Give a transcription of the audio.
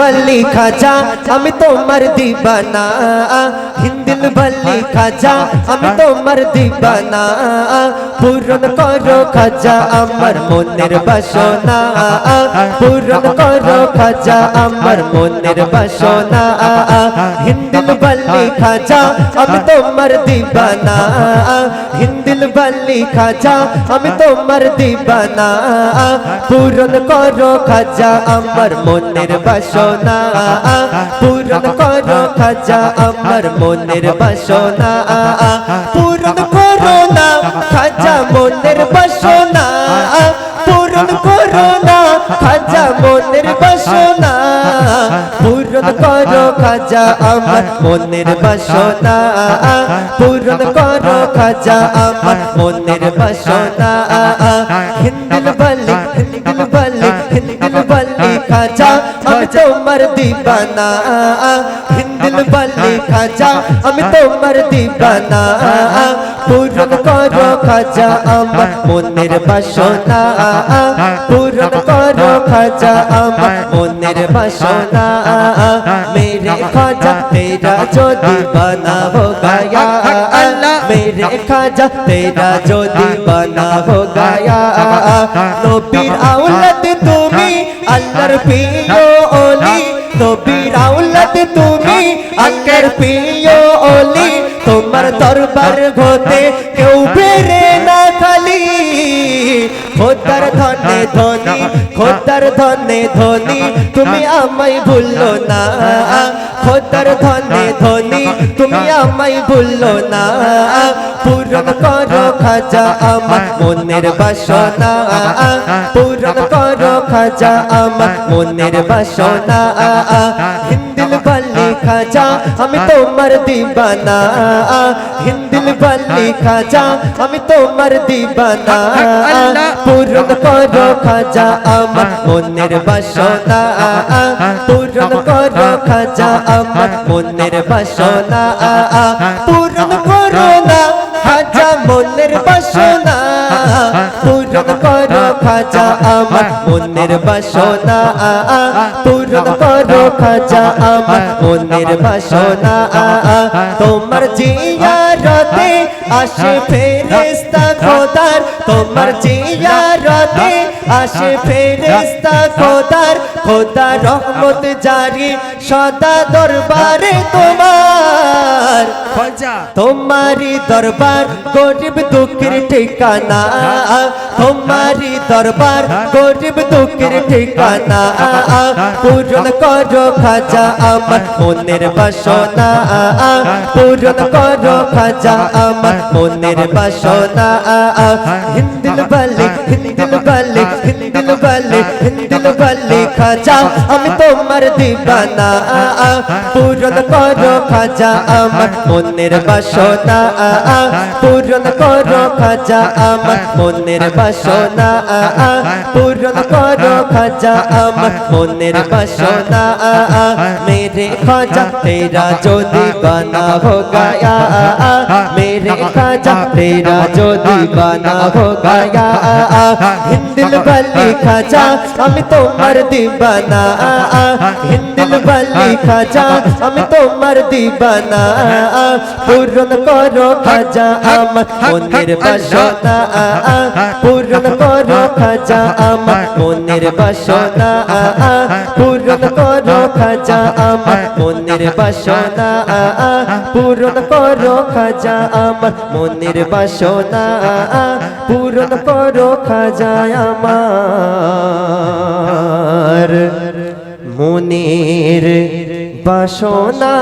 বল্লি খাজা আমি তোমার দিবানা হিন্দিল বল্লি খাজা আমি তোমার দিবানা পূরণ করো খাজা আমার মনের বাসনা পূরণ করো খাজা আমার মনের বাসনা হিন্দিল বল্লি খাজা আমি তোমার দিবানা হিন্দিল বল্লি খাজা আমি তোমার দিবানা পূরণ করো খাজা আমার মনের বাসনা পূরণ করো খাজা আমার মনের বাসনা, পূরণ করো না খাজা মনের বাসনা, পূরণ করো না খাজা মনের বাসনা, পূরণ করো খাজা আমার মনের বাসনা, পূরণ করো খাজা আমার মনের বাসনা, হিন্দিল বলি হিন্দিল বলি হিন্দিল বলি খাজা আমি তোমার দিবানা হিন্দিল বলি খাজা, আমি তোমার দিবানা, পূরণ করো খাজা, আমার মনের বাসনা, পূরণ করো খাজা, আমার মনের বাসনা, মেরে খাজা, মেরা যদি বানাবো मेरे खाजा तेरा जो दीवाना हो गया নবীর আউলাদ তুমি আল্লাহর প্রিয় ওলি নবীর আউলাদ তুমি আল্লাহর প্রিয় ওলি তোমার দরবার ঘতে কেউ বেরে না খালি খোদার ধনে ধনী খোদার ধনে ধনী তুমি আমায় ভুললো না খোদার ধনে ধনী, তুমি আমায় ভুললো না। পূরণ করো খাজা আমার মনের বাসনা। পূরণ করো খাজা আমার মনের বাসনা। হিন্দিল বাল্লি খাজা, আমি তোমার দিবানা। হিন্দিল বাল্লি খাজা, আমি তোমার দিবানা। পূরণ করো খাজা আমার মনের বাসনা। পূরণ করো খাজা আমার মনের বাসনা। পূরণ করো না খাজা মনের বাসনা। পূরণ করো খাজা আমার মনের বাসনা। পূরণ করো খাজা আমার মনের বাসনা। তোমার জিয়ারতে আসে ফেরেস্তা খোদার। তোমার জিয়ারতে আসে ফেরেস্তা খোদার খোদা রহমত জারি সদা দরবারে তোমার। তোমারই তোমারি দরবার গরিব দুঃখের ঠিকানা। তোমারি দরবার গরিব দুঃখের ঠিকানা। পূরণ করো খাজা আমার মনের বাসনা। পূরণ করো খাজা আমার মনের বাসনা। হিন্দিল বলে হিন্দিল বলে হিন্দিল বলে হিন্দিল বলে, খাজা আমি তোমার দিবানা। পূরণ করো খাজা আমার মনের বাসনা। পূরণ করো খাজা আমার মনের বাসনা বাসনা পূরণ করো খাজা আমার মনের বাসনা মেরে খাজা তেরা যদি বানা হো গায়া মেরে খাজা তেরা যদি বানা হো গায়া হিন্দিল বালি খাজা, আমি তোমার দিবানা হিন্দিল বালি খাজা, আমি তোমার দিবানা পূরণ করো খাজা আমার মনের বাসনা পূরণ করো খাজা আমার মনের বাসনা। পূরণ করো খাজা আমার মনের বাসনা। পূরণ করো খাজা আমার মনের বাসনা। পূরণ করো খাজা আমার মনের বাসনা।